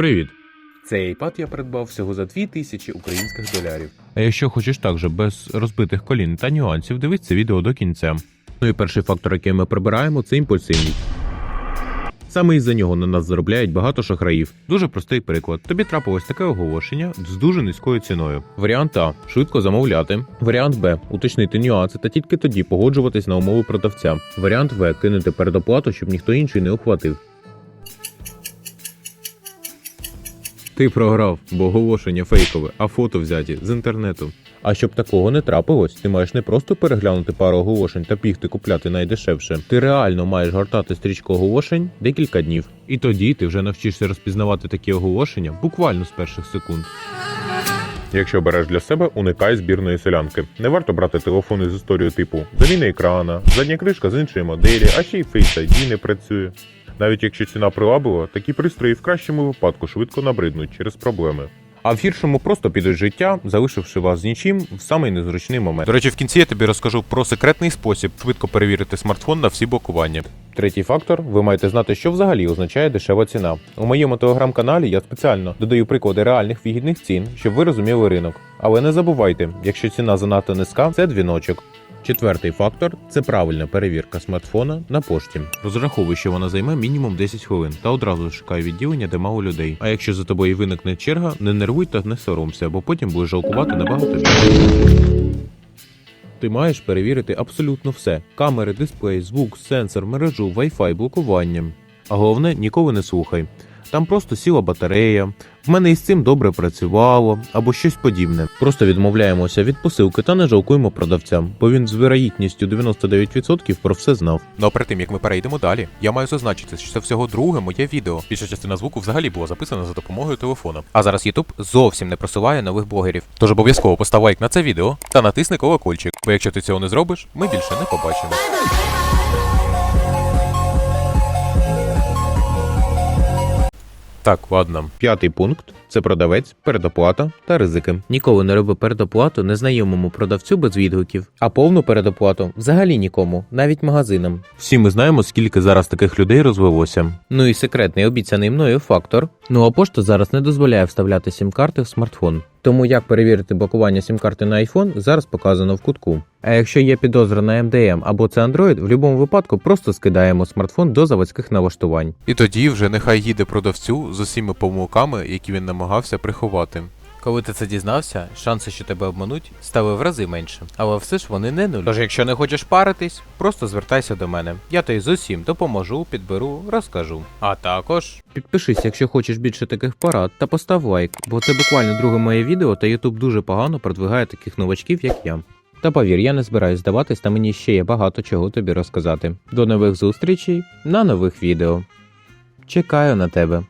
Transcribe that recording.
Привіт. Цей iPad я придбав всього за 2000 українських долярів. А якщо хочеш так же без розбитих колін та нюансів, дивись це відео до кінця. Ну і перший фактор, який ми прибираємо, це імпульсивність. Саме із-за нього на нас заробляють багато шахраїв. Дуже простий приклад. Тобі трапилось таке оголошення з дуже низькою ціною. Варіант А швидко замовляти. Варіант Б уточнити нюанси та тільки тоді погоджуватись на умови продавця. Варіант В кинути передоплату, щоб ніхто інший не охватив. Ти програв, бо оголошення фейкове, а фото взяті з інтернету. А щоб такого не трапилось, ти маєш не просто переглянути пару оголошень та бігти купляти найдешевше. Ти реально маєш гортати стрічку оголошень декілька днів. І тоді ти вже навчишся розпізнавати такі оголошення буквально з перших секунд. Якщо береш для себе, уникай збірної селянки. Не варто брати телефони з історією типу заміна екрана, задня кришка з іншої моделі, а ще й Face ID не працює. Навіть якщо ціна приваблива, такі пристрої в кращому випадку швидко набриднуть через проблеми. А в гіршому просто підуть життя, залишивши вас з нічим в самий незручний момент. До речі, в кінці я тобі розкажу про секретний спосіб швидко перевірити смартфон на всі блокування. Третій фактор ви маєте знати, що взагалі означає дешева ціна. У моєму телеграм-каналі я спеціально додаю приклади реальних вигідних цін, щоб ви розуміли ринок. Але не забувайте, якщо ціна занадто низька, це дзвіночок. Четвертий фактор це правильна перевірка смартфона на пошті. Розраховуй, що вона займе мінімум 10 хвилин та одразу шукай відділення, де мало людей. А якщо за тобою виникне черга, не нервуй та не соромся, бо потім будеш жалкувати набагато більше. Ти маєш перевірити абсолютно все: камери, дисплей, звук, сенсор, мережу, Wi-Fi, блокування. А головне, ніколи не слухай. Там просто сіла батарея, в мене із цим добре працювало, або щось подібне. Просто відмовляємося від посилки та не жалкуємо продавцям, бо він з вирогідністю 99% про все знав. Ну а перед тим як ми перейдемо далі, я маю зазначити, що це всього друге моє відео. Більша частина звуку взагалі була записана за допомогою телефона. А зараз YouTube зовсім не просуває нових блогерів. Тож обов'язково постав лайк на це відео та натисни колокольчик, бо якщо ти цього не зробиш, ми більше не побачимо. Так, ладно. П'ятий пункт це продавець, передоплата та ризики. Ніколи не роби передоплату незнайомому продавцю без відгуків, а повну передоплату взагалі нікому, навіть магазинам. Всі ми знаємо, скільки зараз таких людей розвелося. Ну і секретний обіцяний мною фактор. Ну а пошта зараз не дозволяє вставляти сім-карти в смартфон. Тому як перевірити блокування сім-карти на iPhone зараз показано в кутку. А якщо є підозра на MDM або це Android, в будь-якому випадку просто скидаємо смартфон до заводських налаштувань. І тоді вже нехай їде продавцю з усіма помилками, які він намагався приховати. Коли ти це дізнався, шанси, що тебе обмануть, стали в рази менше. Але все ж вони не нуль. Тож, якщо не хочеш паритись, просто звертайся до мене. Я тобі з усім допоможу, підберу, розкажу. А також Підпишись, якщо хочеш більше таких порад, та постав лайк, бо це буквально друге моє відео, та YouTube дуже погано продвигає таких новачків, як я. Та повір, я не збираюсь здаватись, та мені ще є багато чого тобі розказати. До нових зустрічей на нових відео. Чекаю на тебе.